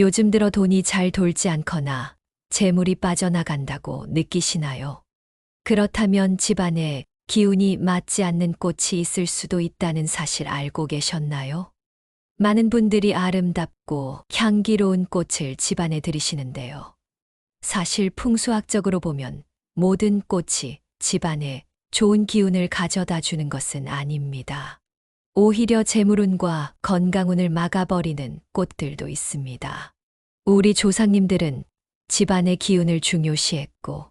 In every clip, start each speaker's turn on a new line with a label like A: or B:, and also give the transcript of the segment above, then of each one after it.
A: 요즘 들어 돈이 잘 돌지 않거나 재물이 빠져나간다고 느끼시나요? 그렇다면 집안에 기운이 맞지 않는 꽃이 있을 수도 있다는 사실 알고 계셨나요? 많은 분들이 아름답고 향기로운 꽃을 집안에 들이시는데요. 사실 풍수학적으로 보면 모든 꽃이 집안에 좋은 기운을 가져다 주는 것은 아닙니다. 오히려 재물운과 건강운을 막아버리는 꽃들도 있습니다. 우리 조상님들은 집안의 기운을 중요시했고,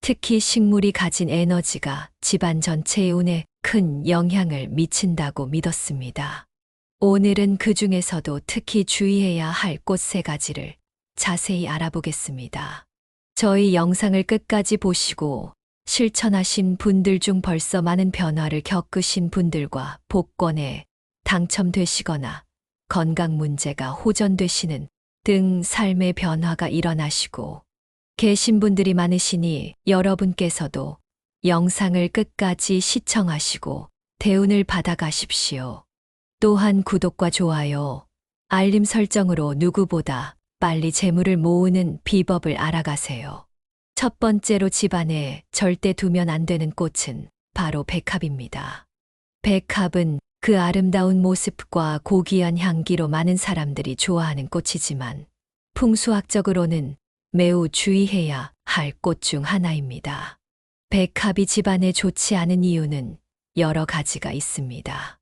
A: 특히 식물이 가진 에너지가 집안 전체의 운에 큰 영향을 미친다고 믿었습니다. 오늘은 그 중에서도 특히 주의해야 할 꽃 세 가지를 자세히 알아보겠습니다. 저희 영상을 끝까지 보시고 실천하신 분들 중 벌써 많은 변화를 겪으신 분들과 복권에 당첨되시거나 건강 문제가 호전되시는 등 삶의 변화가 일어나시고 계신 분들이 많으시니 여러분께서도 영상을 끝까지 시청하시고 대운을 받아가십시오. 또한 구독과 좋아요, 알림 설정으로 누구보다 빨리 재물을 모으는 비법을 알아가세요. 첫 번째로 집안에 절대 두면 안 되는 꽃은 바로 백합입니다. 백합은 그 아름다운 모습과 고귀한 향기로 많은 사람들이 좋아하는 꽃이지만 풍수학적으로는 매우 주의해야 할 꽃 중 하나입니다. 백합이 집안에 좋지 않은 이유는 여러 가지가 있습니다.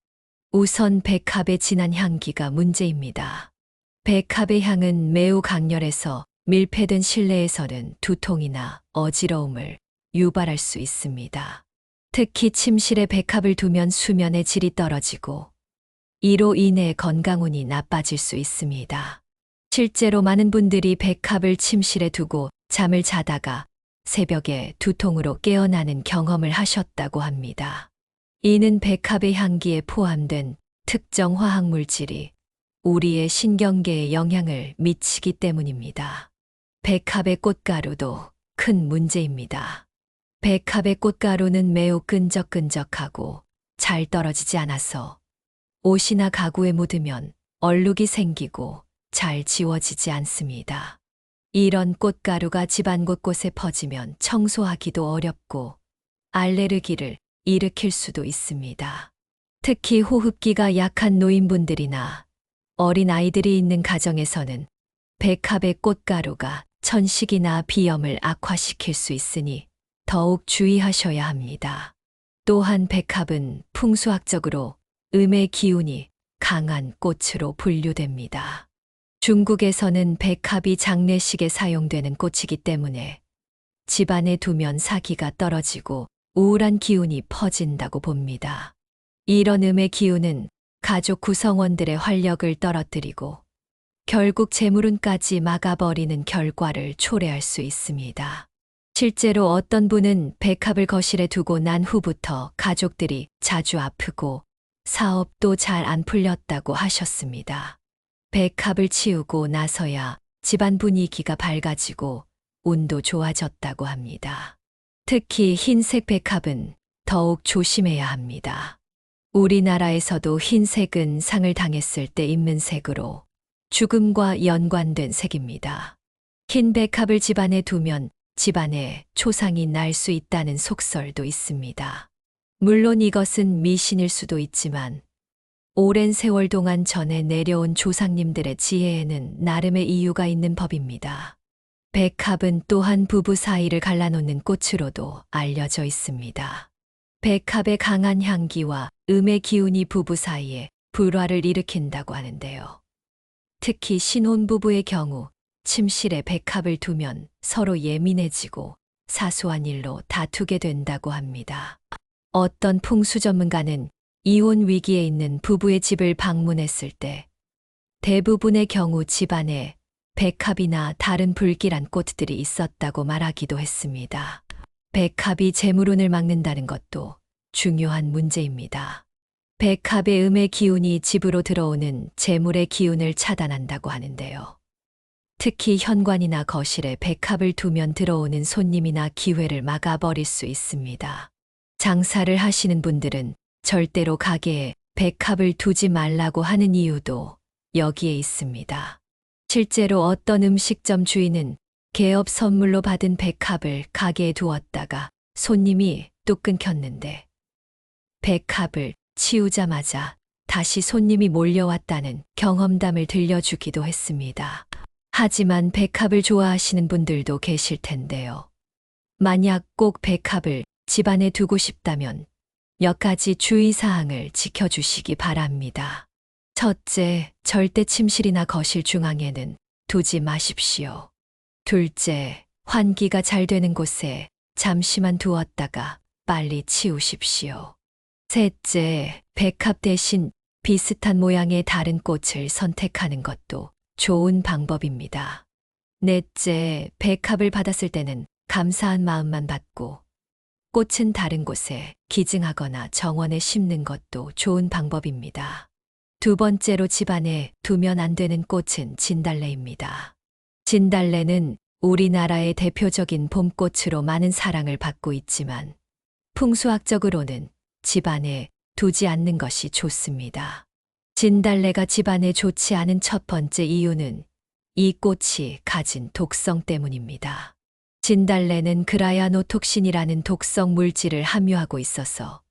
A: 우선 백합의 진한 향기가 문제입니다. 백합의 향은 매우 강렬해서 밀폐된 실내에서는 두통이나 어지러움을 유발할 수 있습니다. 특히 침실에 백합을 두면 수면의 질이 떨어지고 이로 인해 건강운이 나빠질 수 있습니다. 실제로 많은 분들이 백합을 침실에 두고 잠을 자다가 새벽에 두통으로 깨어나는 경험을 하셨다고 합니다. 이는 백합의 향기에 포함된 특정 화학 물질이 우리의 신경계에 영향을 미치기 때문입니다. 백합의 꽃가루도 큰 문제입니다. 백합의 꽃가루는 매우 끈적끈적하고 잘 떨어지지 않아서 옷이나 가구에 묻으면 얼룩이 생기고 잘 지워지지 않습니다. 이런 꽃가루가 집안 곳곳에 퍼지면 청소하기도 어렵고 알레르기를 일으킬 수도 있습니다. 특히 호흡기가 약한 노인분들이나 어린 아이들이 있는 가정에서는 백합의 꽃가루가 천식이나 비염을 악화시킬 수 있으니 더욱 주의하셔야 합니다. 또한 백합은 풍수학적으로 음의 기운이 강한 꽃으로 분류됩니다. 중국에서는 백합이 장례식에 사용되는 꽃이기 때문에 집안에 두면 사기가 떨어지고 우울한 기운이 퍼진다고 봅니다. 이런 음의 기운은 가족 구성원들의 활력을 떨어뜨리고 결국 재물운까지 막아버리는 결과를 초래할 수 있습니다. 실제로 어떤 분은 백합을 거실에 두고 난 후부터 가족들이 자주 아프고 사업도 잘 안 풀렸다고 하셨습니다. 백합을 치우고 나서야 집안 분위기가 밝아지고 운도 좋아졌다고 합니다. 특히 흰색 백합은 더욱 조심해야 합니다. 우리나라에서도 흰색은 상을 당했을 때 입는 색으로 죽음과 연관된 색입니다. 흰 백합을 집안에 두면 집안에 초상이 날 수 있다는 속설도 있습니다. 물론 이것은 미신일 수도 있지만 오랜 세월 동안 전해 내려온 조상님들의 지혜에는 나름의 이유가 있는 법입니다. 백합은 또한 부부 사이를 갈라놓는 꽃으로도 알려져 있습니다. 백합의 강한 향기와 음의 기운이 부부 사이에 불화를 일으킨다고 하는데요. 특히 신혼부부의 경우 침실에 백합을 두면 서로 예민해지고 사소한 일로 다투게 된다고 합니다. 어떤 풍수 전문가는 이혼 위기에 있는 부부의 집을 방문했을 때 대부분의 경우 집안에 백합이나 다른 불길한 꽃들이 있었다고 말하기도 했습니다. 백합이 재물운을 막는다는 것도 중요한 문제입니다. 백합의 음의 기운이 집으로 들어오는 재물의 기운을 차단한다고 하는데요. 특히 현관이나 거실에 백합을 두면 들어오는 손님이나 기회를 막아버릴 수 있습니다. 장사를 하시는 분들은 절대로 가게에 백합을 두지 말라고 하는 이유도 여기에 있습니다. 실제로 어떤 음식점 주인은 개업 선물로 받은 백합을 가게에 두었다가 손님이 뚝 끊겼는데 백합을 치우자마자 다시 손님이 몰려왔다는 경험담을 들려주기도 했습니다. 하지만 백합을 좋아하시는 분들도 계실 텐데요. 만약 꼭 백합을 집안에 두고 싶다면 몇 가지 주의사항을 지켜주시기 바랍니다. 첫째, 절대 침실이나 거실 중앙에는 두지 마십시오. 둘째, 환기가 잘 되는 곳에 잠시만 두었다가 빨리 치우십시오. 셋째, 백합 대신 비슷한 모양의 다른 꽃을 선택하는 것도 좋은 방법입니다. 넷째, 백합을 받았을 때는 감사한 마음만 받고 꽃은 다른 곳에 기증하거나 정원에 심는 것도 좋은 방법입니다. 두 번째로 집안에 두면 안 되는 꽃은 진달래입니다. 진달래는 우리나라의 대표적인 봄꽃으로 많은 사랑을 받고 있지만 풍수학적으로는 집안에 두지 않는 것이 좋습니다. 진달래가 집안에 좋지 않은 첫 번째 이유는 이 꽃이 가진 독성 때문입니다. 진달래는 그라야노톡신이라는 독성 물질을 함유하고 있어서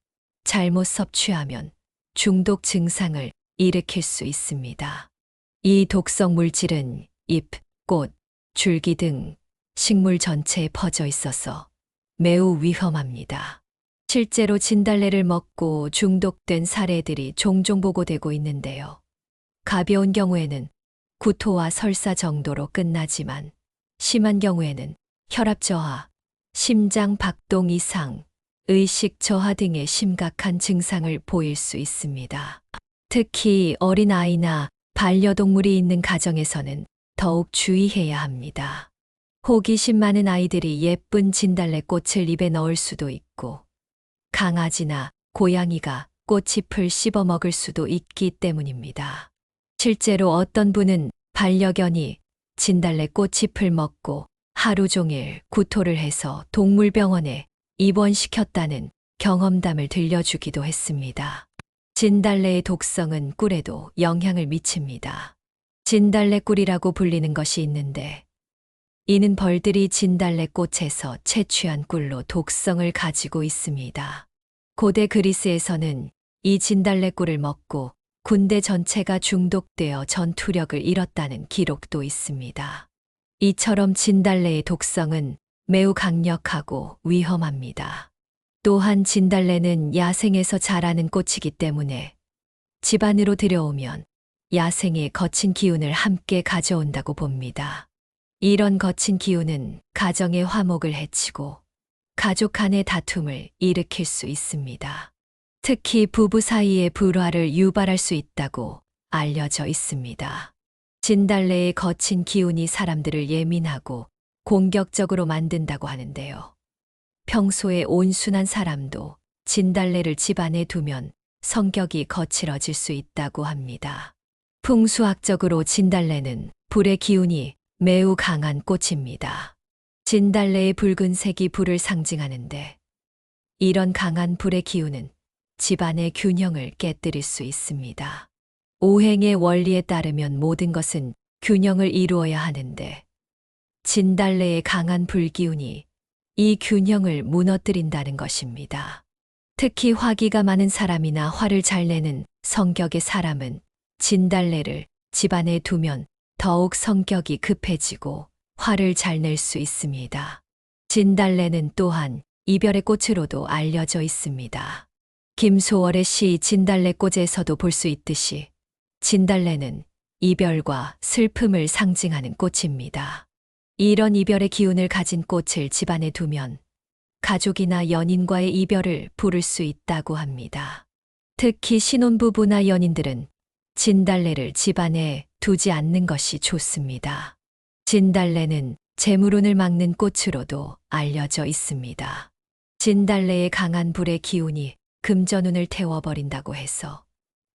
A: 잘못 섭취하면 중독 증상을 일으킬 수 있습니다. 이 독성 물질은 잎, 꽃, 줄기 등 식물 전체에 퍼져 있어서 매우 위험합니다. 실제로 진달래를 먹고 중독된 사례들이 종종 보고되고 있는데요. 가벼운 경우에는 구토와 설사 정도로 끝나지만 심한 경우에는 혈압 저하, 심장 박동 이상, 의식 저하 등의 심각한 증상을 보일 수 있습니다. 특히 어린아이나 반려동물이 있는 가정에서는 더욱 주의해야 합니다. 호기심 많은 아이들이 예쁜 진달래 꽃을 입에 넣을 수도 있고, 강아지나 고양이가 꽃잎을 씹어 먹을 수도 있기 때문입니다. 실제로 어떤 분은 반려견이 진달래 꽃잎을 먹고 하루 종일 구토를 해서 동물병원에 입원시켰다는 경험담을 들려주기도 했습니다. 진달래의 독성은 꿀에도 영향을 미칩니다. 진달래 꿀이라고 불리는 것이 있는데, 이는 벌들이 진달래 꽃에서 채취한 꿀로 독성을 가지고 있습니다. 고대 그리스에서는 이 진달래 꿀을 먹고 군대 전체가 중독되어 전투력을 잃었다는 기록도 있습니다. 이처럼 진달래의 독성은 매우 강력하고 위험합니다. 또한 진달래는 야생에서 자라는 꽃이기 때문에 집 안으로 들여오면 야생의 거친 기운을 함께 가져온다고 봅니다. 이런 거친 기운은 가정의 화목을 해치고 가족 간의 다툼을 일으킬 수 있습니다. 특히 부부 사이의 불화를 유발할 수 있다고 알려져 있습니다. 진달래의 거친 기운이 사람들을 예민하고 공격적으로 만든다고 하는데요. 평소에 온순한 사람도 진달래를 집안에 두면 성격이 거칠어질 수 있다고 합니다. 풍수학적으로 진달래는 불의 기운이 매우 강한 꽃입니다. 진달래의 붉은색이 불을 상징하는데 이런 강한 불의 기운은 집안의 균형을 깨뜨릴 수 있습니다. 오행의 원리에 따르면 모든 것은 균형을 이루어야 하는데 진달래의 강한 불기운이 이 균형을 무너뜨린다는 것입니다. 특히 화기가 많은 사람이나 화를 잘 내는 성격의 사람은 진달래를 집안에 두면 더욱 성격이 급해지고 화를 잘 낼 수 있습니다. 진달래는 또한 이별의 꽃으로도 알려져 있습니다. 김소월의 시 진달래꽃에서도 볼 수 있듯이 진달래는 이별과 슬픔을 상징하는 꽃입니다. 이런 이별의 기운을 가진 꽃을 집안에 두면 가족이나 연인과의 이별을 부를 수 있다고 합니다. 특히 신혼부부나 연인들은 진달래를 집안에 두지 않는 것이 좋습니다. 진달래는 재물운을 막는 꽃으로도 알려져 있습니다. 진달래의 강한 불의 기운이 금전운을 태워버린다고 해서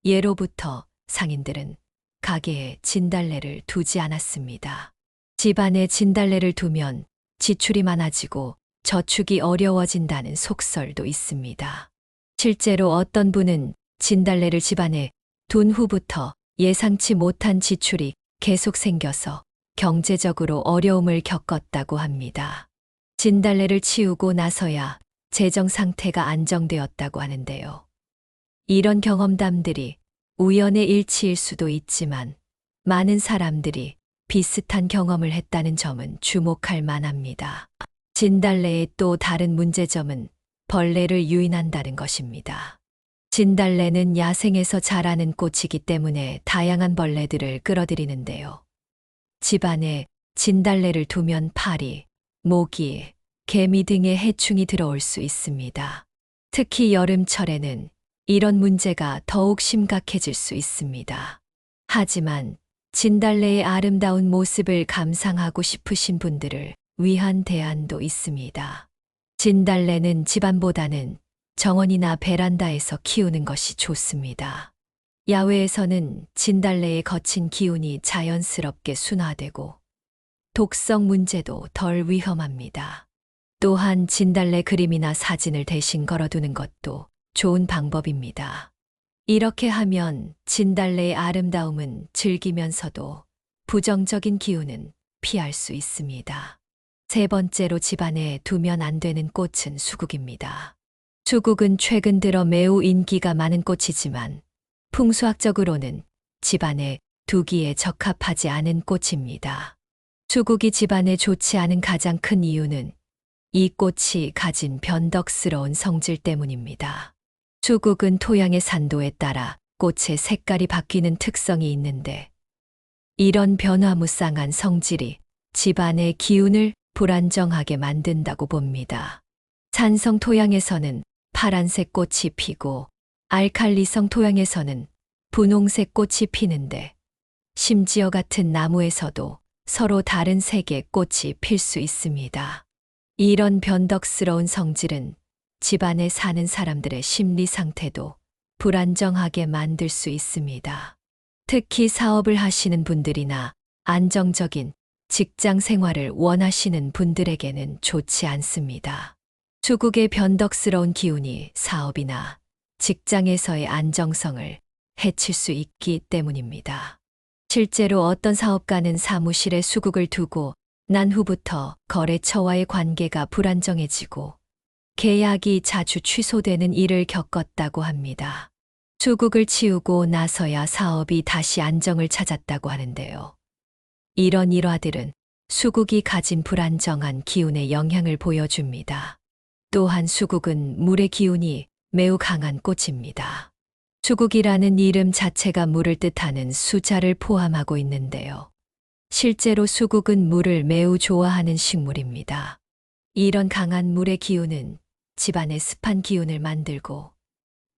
A: 예로부터 상인들은 가게에 진달래를 두지 않았습니다. 집안에 진달래를 두면 지출이 많아지고 저축이 어려워진다는 속설도 있습니다. 실제로 어떤 분은 진달래를 집안에 둔 후부터 예상치 못한 지출이 계속 생겨서 경제적으로 어려움을 겪었다고 합니다. 진달래를 치우고 나서야 재정 상태가 안정되었다고 하는데요. 이런 경험담들이 우연의 일치일 수도 있지만 많은 사람들이 비슷한 경험을 했다는 점은 주목할 만합니다. 진달래의 또 다른 문제점은 벌레를 유인한다는 것입니다. 진달래는 야생에서 자라는 꽃이기 때문에 다양한 벌레들을 끌어들이는데요. 집안에 진달래를 두면 파리, 모기, 개미 등의 해충이 들어올 수 있습니다. 특히 여름철에는 이런 문제가 더욱 심각해질 수 있습니다. 하지만 진달래의 아름다운 모습을 감상하고 싶으신 분들을 위한 대안도 있습니다. 진달래는 집안보다는 정원이나 베란다에서 키우는 것이 좋습니다. 야외에서는 진달래의 거친 기운이 자연스럽게 순화되고 독성 문제도 덜 위험합니다. 또한 진달래 그림이나 사진을 대신 걸어두는 것도 좋은 방법입니다. 이렇게 하면 진달래의 아름다움은 즐기면서도 부정적인 기운은 피할 수 있습니다. 세 번째로 집안에 두면 안 되는 꽃은 수국입니다. 수국은 최근 들어 매우 인기가 많은 꽃이지만 풍수학적으로는 집안에 두기에 적합하지 않은 꽃입니다. 수국이 집안에 좋지 않은 가장 큰 이유는 이 꽃이 가진 변덕스러운 성질 때문입니다. 수국은 토양의 산도에 따라 꽃의 색깔이 바뀌는 특성이 있는데 이런 변화무쌍한 성질이 집안의 기운을 불안정하게 만든다고 봅니다. 산성 토양에서는 파란색 꽃이 피고 알칼리성 토양에서는 분홍색 꽃이 피는데 심지어 같은 나무에서도 서로 다른 색의 꽃이 필 수 있습니다. 이런 변덕스러운 성질은 집안에 사는 사람들의 심리 상태도 불안정하게 만들 수 있습니다. 특히 사업을 하시는 분들이나 안정적인 직장 생활을 원하시는 분들에게는 좋지 않습니다. 수국의 변덕스러운 기운이 사업이나 직장에서의 안정성을 해칠 수 있기 때문입니다. 실제로 어떤 사업가는 사무실에 수국을 두고 난 후부터 거래처와의 관계가 불안정해지고 계약이 자주 취소되는 일을 겪었다고 합니다. 수국을 치우고 나서야 사업이 다시 안정을 찾았다고 하는데요. 이런 일화들은 수국이 가진 불안정한 기운의 영향을 보여줍니다. 또한 수국은 물의 기운이 매우 강한 꽃입니다. 수국이라는 이름 자체가 물을 뜻하는 수자를 포함하고 있는데요. 실제로 수국은 물을 매우 좋아하는 식물입니다. 이런 강한 물의 기운은 집안의 습한 기운을 만들고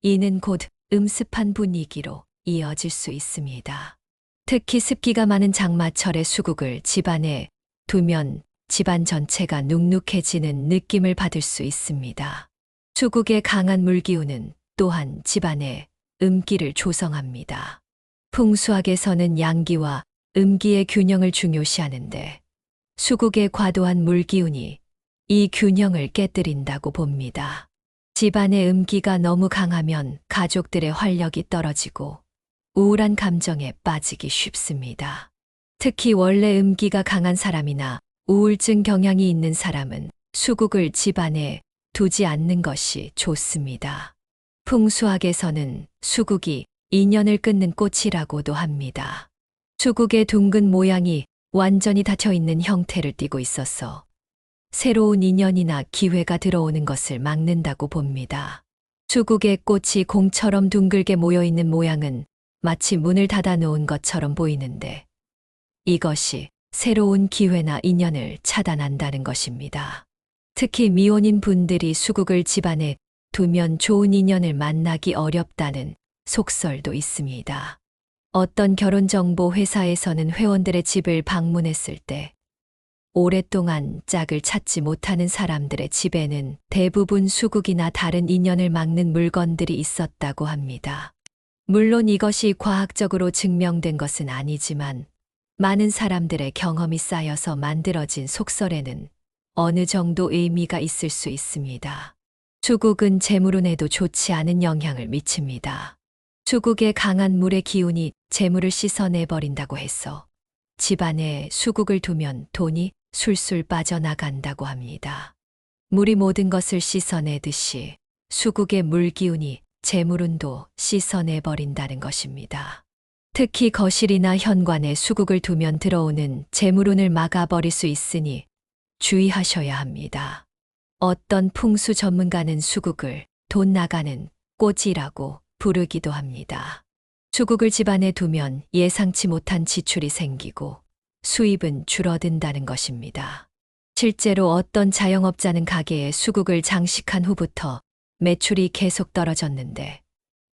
A: 이는 곧 음습한 분위기로 이어질 수 있습니다. 특히 습기가 많은 장마철의 수국을 집안에 두면 집안 전체가 눅눅해지는 느낌을 받을 수 있습니다. 수국의 강한 물기운은 또한 집안에 음기를 조성합니다. 풍수학에서는 양기와 음기의 균형을 중요시하는데 수국의 과도한 물기운이 이 균형을 깨뜨린다고 봅니다. 집안의 음기가 너무 강하면 가족들의 활력이 떨어지고 우울한 감정에 빠지기 쉽습니다. 특히 원래 음기가 강한 사람이나 우울증 경향이 있는 사람은 수국을 집안에 두지 않는 것이 좋습니다. 풍수학에서는 수국이 인연을 끊는 꽃이라고도 합니다. 수국의 둥근 모양이 완전히 닫혀 있는 형태를 띠고 있어서 새로운 인연이나 기회가 들어오는 것을 막는다고 봅니다. 수국의 꽃이 공처럼 둥글게 모여 있는 모양은 마치 문을 닫아 놓은 것처럼 보이는데 이것이 새로운 기회나 인연을 차단한다는 것입니다. 특히 미혼인 분들이 수국을 집안에 두면 좋은 인연을 만나기 어렵다는 속설도 있습니다. 어떤 결혼정보 회사에서는 회원들의 집을 방문했을 때 오랫동안 짝을 찾지 못하는 사람들의 집에는 대부분 수국이나 다른 인연을 막는 물건들이 있었다고 합니다. 물론 이것이 과학적으로 증명된 것은 아니지만 많은 사람들의 경험이 쌓여서 만들어진 속설에는 어느 정도 의미가 있을 수 있습니다. 수국은 재물운에도 좋지 않은 영향을 미칩니다. 수국의 강한 물의 기운이 재물을 씻어내버린다고 해서 집안에 수국을 두면 돈이 술술 빠져나간다고 합니다. 물이 모든 것을 씻어내듯이 수국의 물기운이 재물운도 씻어내버린다는 것입니다. 특히 거실이나 현관에 수국을 두면 들어오는 재물운을 막아버릴 수 있으니 주의하셔야 합니다. 어떤 풍수 전문가는 수국을 돈 나가는 꽃이라고 부르기도 합니다. 수국을 집안에 두면 예상치 못한 지출이 생기고 수입은 줄어든다는 것입니다. 실제로 어떤 자영업자는 가게에 수국을 장식한 후부터 매출이 계속 떨어졌는데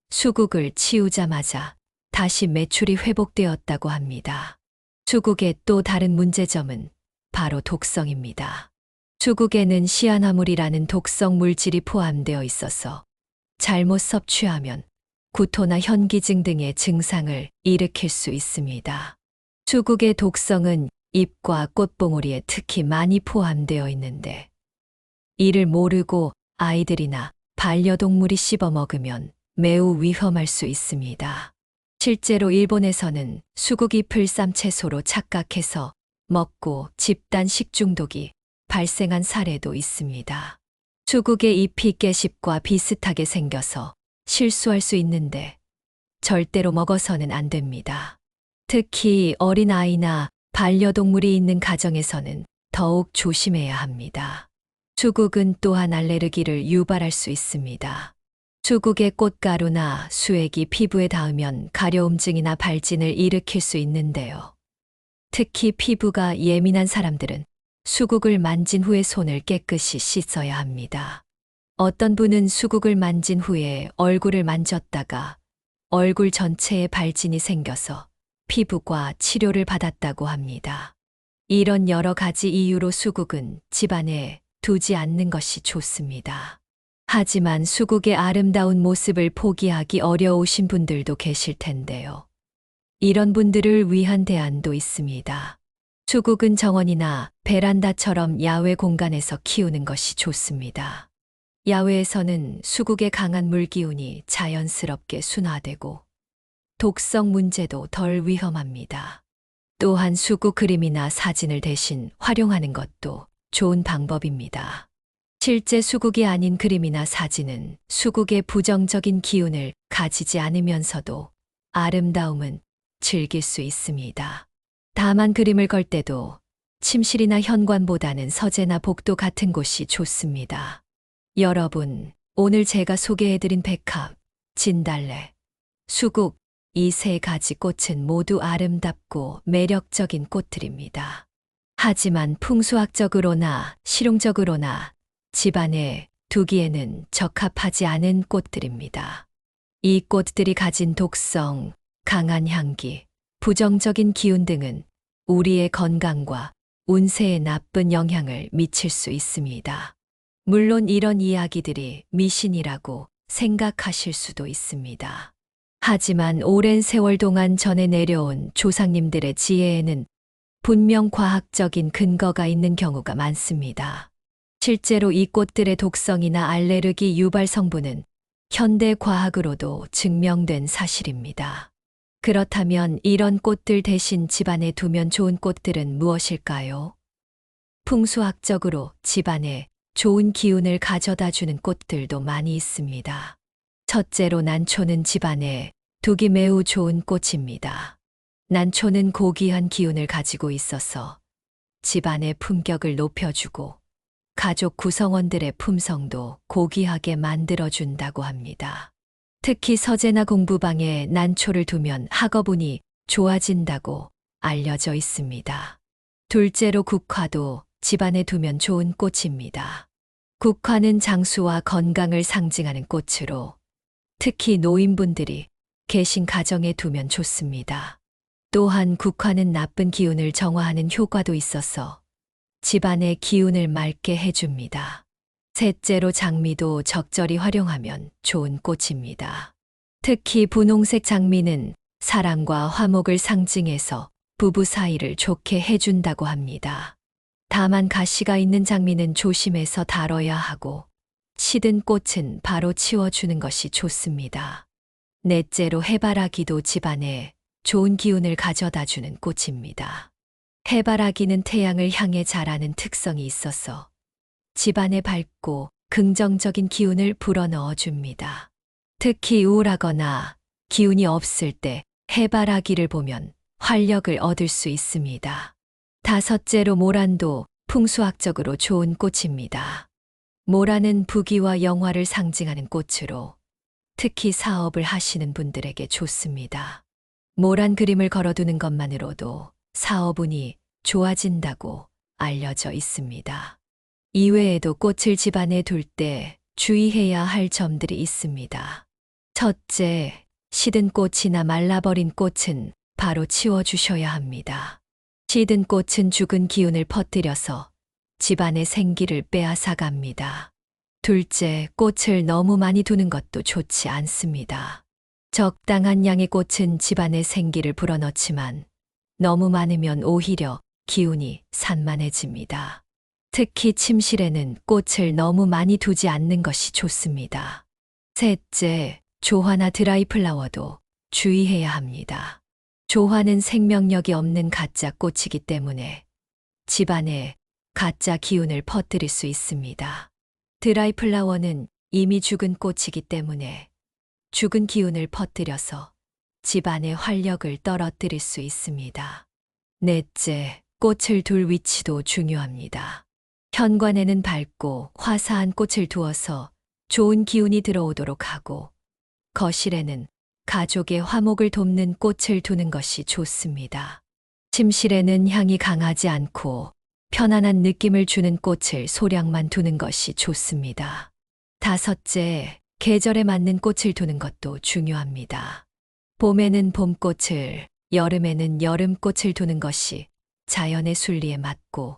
A: 수국을 치우자마자 다시 매출이 회복되었다고 합니다. 수국의 또 다른 문제점은 바로 독성입니다. 수국에는 시아나물이라는 독성 물질이 포함되어 있어서 잘못 섭취하면 구토나 현기증 등의 증상을 일으킬 수 있습니다. 수국의 독성은 잎과 꽃봉오리에 특히 많이 포함되어 있는데 이를 모르고 아이들이나 반려동물이 씹어 먹으면 매우 위험할 수 있습니다. 실제로 일본에서는 수국 잎을 쌈채소로 착각해서 먹고 집단 식중독이 발생한 사례도 있습니다. 수국의 잎이 깨십과 비슷하게 생겨서 실수할 수 있는데 절대로 먹어서는 안 됩니다. 특히 어린아이나 반려동물이 있는 가정에서는 더욱 조심해야 합니다. 수국은 또한 알레르기를 유발할 수 있습니다. 수국의 꽃가루나 수액이 피부에 닿으면 가려움증이나 발진을 일으킬 수 있는데요. 특히 피부가 예민한 사람들은 수국을 만진 후에 손을 깨끗이 씻어야 합니다. 어떤 분은 수국을 만진 후에 얼굴을 만졌다가 얼굴 전체에 발진이 생겨서 피부과 치료를 받았다고 합니다. 이런 여러 가지 이유로 수국은 집안에 두지 않는 것이 좋습니다. 하지만 수국의 아름다운 모습을 포기하기 어려우신 분들도 계실 텐데요. 이런 분들을 위한 대안도 있습니다. 수국은 정원이나 베란다처럼 야외 공간에서 키우는 것이 좋습니다. 야외에서는 수국의 강한 물기운이 자연스럽게 순화되고 독성 문제도 덜 위험합니다. 또한 수국 그림이나 사진을 대신 활용하는 것도 좋은 방법입니다. 실제 수국이 아닌 그림이나 사진은 수국의 부정적인 기운을 가지지 않으면서도 아름다움은 즐길 수 있습니다. 다만 그림을 걸 때도 침실이나 현관보다는 서재나 복도 같은 곳이 좋습니다. 여러분, 오늘 제가 소개해드린 백합, 진달래, 수국, 이 세 가지 꽃은 모두 아름답고 매력적인 꽃들입니다. 하지만 풍수학적으로나 실용적으로나 집안에 두기에는 적합하지 않은 꽃들입니다. 이 꽃들이 가진 독성, 강한 향기, 부정적인 기운 등은 우리의 건강과 운세에 나쁜 영향을 미칠 수 있습니다. 물론 이런 이야기들이 미신이라고 생각하실 수도 있습니다. 하지만 오랜 세월 동안 전해 내려온 조상님들의 지혜에는 분명 과학적인 근거가 있는 경우가 많습니다. 실제로 이 꽃들의 독성이나 알레르기 유발 성분은 현대 과학으로도 증명된 사실입니다. 그렇다면 이런 꽃들 대신 집안에 두면 좋은 꽃들은 무엇일까요? 풍수학적으로 집안에 좋은 기운을 가져다 주는 꽃들도 많이 있습니다. 첫째로 난초는 집안에 두기 매우 좋은 꽃입니다. 난초는 고귀한 기운을 가지고 있어서 집안의 품격을 높여주고 가족 구성원들의 품성도 고귀하게 만들어준다고 합니다. 특히 서재나 공부방에 난초를 두면 학업운이 좋아진다고 알려져 있습니다. 둘째로 국화도 집안에 두면 좋은 꽃입니다. 국화는 장수와 건강을 상징하는 꽃으로 특히 노인분들이 계신 가정에 두면 좋습니다. 또한 국화는 나쁜 기운을 정화하는 효과도 있어서 집안의 기운을 맑게 해줍니다. 셋째로 장미도 적절히 활용하면 좋은 꽃입니다. 특히 분홍색 장미는 사랑과 화목을 상징해서 부부 사이를 좋게 해준다고 합니다. 다만 가시가 있는 장미는 조심해서 다뤄야 하고 시든 꽃은 바로 치워주는 것이 좋습니다. 넷째로 해바라기도 집안에 좋은 기운을 가져다 주는 꽃입니다. 해바라기는 태양을 향해 자라는 특성이 있어서 집안에 밝고 긍정적인 기운을 불어넣어 줍니다. 특히 우울하거나 기운이 없을 때 해바라기를 보면 활력을 얻을 수 있습니다. 다섯째로 모란도 풍수학적으로 좋은 꽃입니다. 모란은 부귀와 영화를 상징하는 꽃으로 특히 사업을 하시는 분들에게 좋습니다. 모란 그림을 걸어두는 것만으로도 사업운이 좋아진다고 알려져 있습니다. 이외에도 꽃을 집안에 둘 때 주의해야 할 점들이 있습니다. 첫째, 시든 꽃이나 말라버린 꽃은 바로 치워주셔야 합니다. 시든 꽃은 죽은 기운을 퍼뜨려서 집안의 생기를 빼앗아 갑니다. 둘째, 꽃을 너무 많이 두는 것도 좋지 않습니다. 적당한 양의 꽃은 집안의 생기를 불어넣지만 너무 많으면 오히려 기운이 산만해집니다. 특히 침실에는 꽃을 너무 많이 두지 않는 것이 좋습니다. 셋째, 조화나 드라이 플라워도 주의해야 합니다. 조화는 생명력이 없는 가짜 꽃이기 때문에 집안에 가짜 기운을 퍼뜨릴 수 있습니다. 드라이 플라워는 이미 죽은 꽃이기 때문에 죽은 기운을 퍼뜨려서 집안의 활력을 떨어뜨릴 수 있습니다. 넷째, 꽃을 둘 위치도 중요합니다. 현관에는 밝고 화사한 꽃을 두어서 좋은 기운이 들어오도록 하고 거실에는 가족의 화목을 돕는 꽃을 두는 것이 좋습니다. 침실에는 향이 강하지 않고 편안한 느낌을 주는 꽃을 소량만 두는 것이 좋습니다. 다섯째, 계절에 맞는 꽃을 두는 것도 중요합니다. 봄에는 봄꽃을, 여름에는 여름꽃을 두는 것이 자연의 순리에 맞고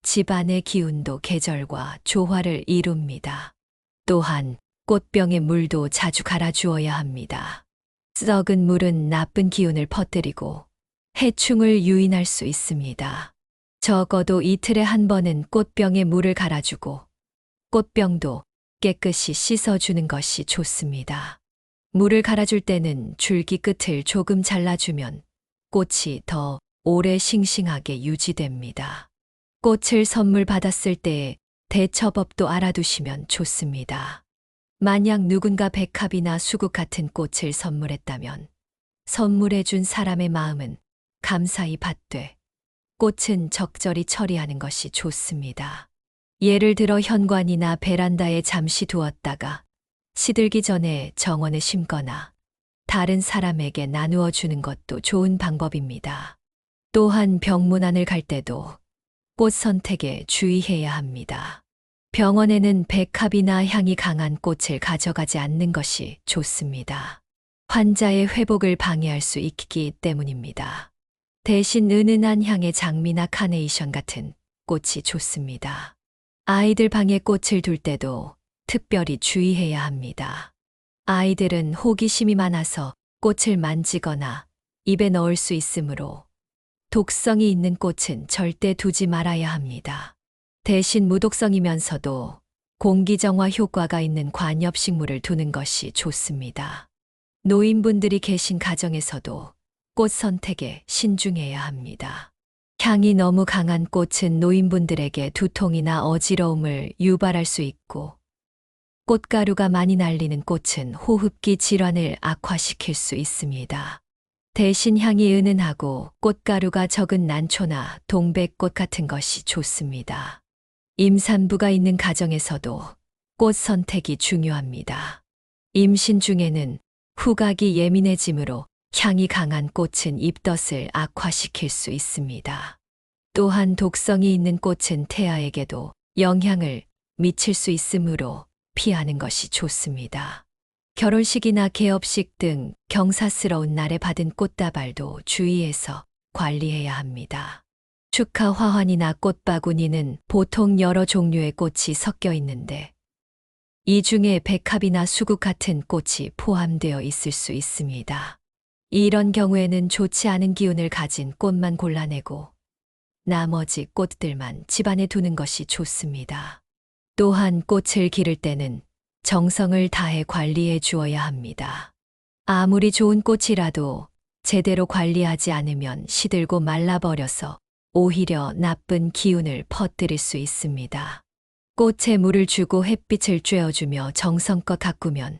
A: 집안의 기운도 계절과 조화를 이룹니다. 또한 꽃병에 물도 자주 갈아주어야 합니다. 썩은 물은 나쁜 기운을 퍼뜨리고 해충을 유인할 수 있습니다. 적어도 이틀에 한 번은 꽃병에 물을 갈아주고 꽃병도 깨끗이 씻어주는 것이 좋습니다. 물을 갈아줄 때는 줄기 끝을 조금 잘라주면 꽃이 더 오래 싱싱하게 유지됩니다. 꽃을 선물 받았을 때의 대처법도 알아두시면 좋습니다. 만약 누군가 백합이나 수국 같은 꽃을 선물했다면 선물해준 사람의 마음은 감사히 받되 꽃은 적절히 처리하는 것이 좋습니다. 예를 들어 현관이나 베란다에 잠시 두었다가 시들기 전에 정원에 심거나 다른 사람에게 나누어 주는 것도 좋은 방법입니다. 또한 병문안을 갈 때도 꽃 선택에 주의해야 합니다. 병원에는 백합이나 향이 강한 꽃을 가져가지 않는 것이 좋습니다. 환자의 회복을 방해할 수 있기 때문입니다. 대신 은은한 향의 장미나 카네이션 같은 꽃이 좋습니다. 아이들 방에 꽃을 둘 때도 특별히 주의해야 합니다. 아이들은 호기심이 많아서 꽃을 만지거나 입에 넣을 수 있으므로 독성이 있는 꽃은 절대 두지 말아야 합니다. 대신 무독성이면서도 공기정화 효과가 있는 관엽식물을 두는 것이 좋습니다. 노인분들이 계신 가정에서도 꽃 선택에 신중해야 합니다. 향이 너무 강한 꽃은 노인분들에게 두통이나 어지러움을 유발할 수 있고, 꽃가루가 많이 날리는 꽃은 호흡기 질환을 악화시킬 수 있습니다. 대신 향이 은은하고 꽃가루가 적은 난초나 동백꽃 같은 것이 좋습니다. 임산부가 있는 가정에서도 꽃 선택이 중요합니다. 임신 중에는 후각이 예민해지므로 향이 강한 꽃은 입덧을 악화시킬 수 있습니다. 또한 독성이 있는 꽃은 태아에게도 영향을 미칠 수 있으므로 피하는 것이 좋습니다. 결혼식이나 개업식 등 경사스러운 날에 받은 꽃다발도 주의해서 관리해야 합니다. 축하 화환이나 꽃바구니는 보통 여러 종류의 꽃이 섞여 있는데 이 중에 백합이나 수국 같은 꽃이 포함되어 있을 수 있습니다. 이런 경우에는 좋지 않은 기운을 가진 꽃만 골라내고 나머지 꽃들만 집안에 두는 것이 좋습니다. 또한 꽃을 기를 때는 정성을 다해 관리해 주어야 합니다. 아무리 좋은 꽃이라도 제대로 관리하지 않으면 시들고 말라버려서 오히려 나쁜 기운을 퍼뜨릴 수 있습니다. 꽃에 물을 주고 햇빛을 쬐어주며 정성껏 가꾸면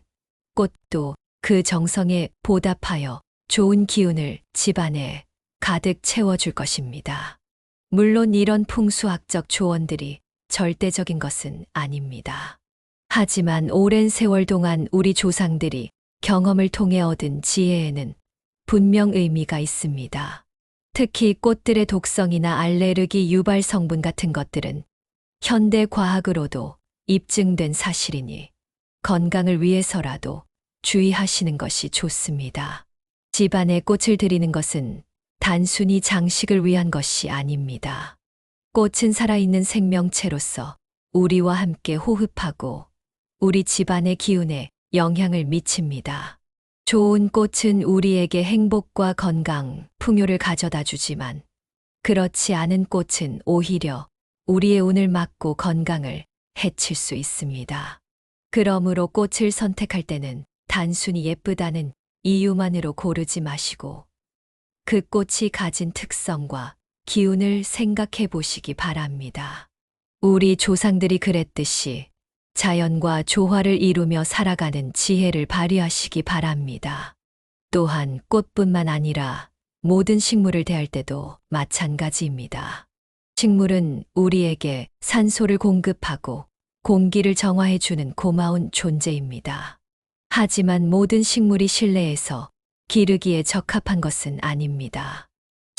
A: 꽃도 그 정성에 보답하여 좋은 기운을 집안에 가득 채워줄 것입니다. 물론 이런 풍수학적 조언들이 절대적인 것은 아닙니다. 하지만 오랜 세월 동안 우리 조상들이 경험을 통해 얻은 지혜에는 분명 의미가 있습니다. 특히 꽃들의 독성이나 알레르기 유발 성분 같은 것들은 현대 과학으로도 입증된 사실이니 건강을 위해서라도 주의하시는 것이 좋습니다. 집안에 꽃을 드리는 것은 단순히 장식을 위한 것이 아닙니다. 꽃은 살아있는 생명체로서 우리와 함께 호흡하고 우리 집안의 기운에 영향을 미칩니다. 좋은 꽃은 우리에게 행복과 건강, 풍요를 가져다 주지만 그렇지 않은 꽃은 오히려 우리의 운을 막고 건강을 해칠 수 있습니다. 그러므로 꽃을 선택할 때는 단순히 예쁘다는 이유만으로 고르지 마시고 그 꽃이 가진 특성과 기운을 생각해 보시기 바랍니다. 우리 조상들이 그랬듯이 자연과 조화를 이루며 살아가는 지혜를 발휘하시기 바랍니다. 또한 꽃뿐만 아니라 모든 식물을 대할 때도 마찬가지입니다. 식물은 우리에게 산소를 공급하고 공기를 정화해 주는 고마운 존재입니다. 하지만 모든 식물이 실내에서 기르기에 적합한 것은 아닙니다.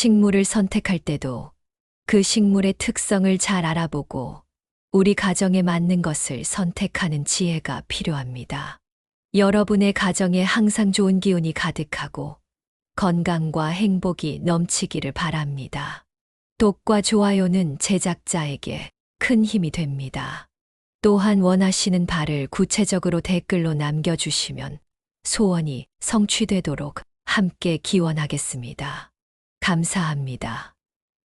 A: 식물을 선택할 때도 그 식물의 특성을 잘 알아보고 우리 가정에 맞는 것을 선택하는 지혜가 필요합니다. 여러분의 가정에 항상 좋은 기운이 가득하고 건강과 행복이 넘치기를 바랍니다. 독과 좋아요는 제작자에게 큰 힘이 됩니다. 또한 원하시는 바를 구체적으로 댓글로 남겨주시면 소원이 성취되도록 함께 기원하겠습니다. 감사합니다.